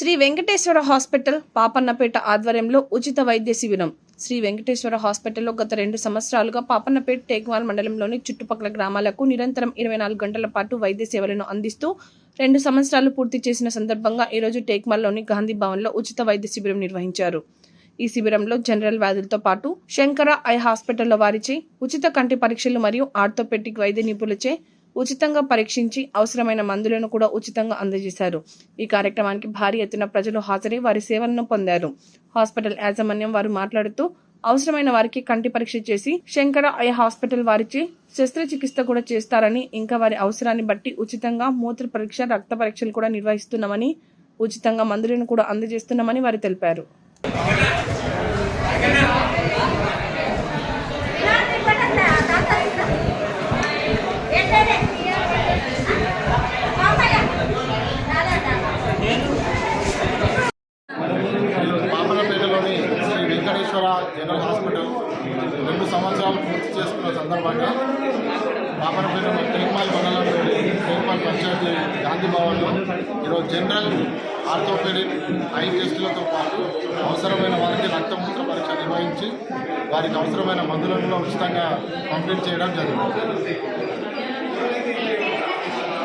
Shri Venkateswara hospital Papannapet ఆధ్వర్యంలో ఉచిత వైద్య శిబిరం. శ్రీ వెంకటేశ్వర హాస్పిటల్లో గత రెండు సంవత్సరాలుగా పాపన్నపేట టేక్వాల్ మండలంలోని చుట్టుపక్కల గ్రామాలకు నిరంతరం ఇరవై నాలుగు గంటల పాటు వైద్య సేవలను అందిస్తూ రెండు సంవత్సరాలు పూర్తి చేసిన సందర్భంగా ఈరోజు టేక్మాల్లోని గాంధీ భవన్లో ఉచిత వైద్య శిబిరం నిర్వహించారు. ఈ శిబిరంలో జనరల్ వ్యాధులతో పాటు శంకర ఐ హాస్పిటల్లో వారిచే ఉచిత కంటి పరీక్షలు మరియు ఆర్థోపెటిక్ వైద్య నిపుణులచే ఉచితంగా పరీక్షించి అవసరమైన మందులను కూడా ఉచితంగా అందజేశారు. ఈ కార్యక్రమానికి భారీ ఎత్తున ప్రజలు హాజరై వారి సేవలను పొందారు. హాస్పిటల్ యాజమాన్యం వారు మాట్లాడుతూ అవసరమైన వారికి కంటి పరీక్ష చేసి శంకర ఐ హాస్పిటల్ వారిచే శస్త్రచికిత్స కూడా చేస్తారని ఇంకా వారి అవసరాన్ని బట్టి ఉచితంగా మూత్ర పరీక్ష రక్త పరీక్షలు కూడా నిర్వహిస్తున్నామని ఉచితంగా మందులను కూడా అందజేస్తున్నామని వారు తెలిపారు పాపనపేటలోని శ్రీ వెంకటేశ్వర జనరల్ హాస్పిటల్ రెండు సంవత్సరాలు పూర్తి చేసుకున్న సందర్భంగా పాపనపేట టేక్మాల్ మండలంలోని టేక్మాల్ పంచాయతీ గాంధీ భవన్లో ఈరోజు జనరల్ ఆర్థోపెడిక్ ఐ టెస్టులతో పాటు అవసరమైన వారికి రక్తమూత్ర పరీక్ష నిర్వహించి వారికి అవసరమైన మందులను కూడా ఉచితంగా పంపిణీ చేయడం జరిగింది.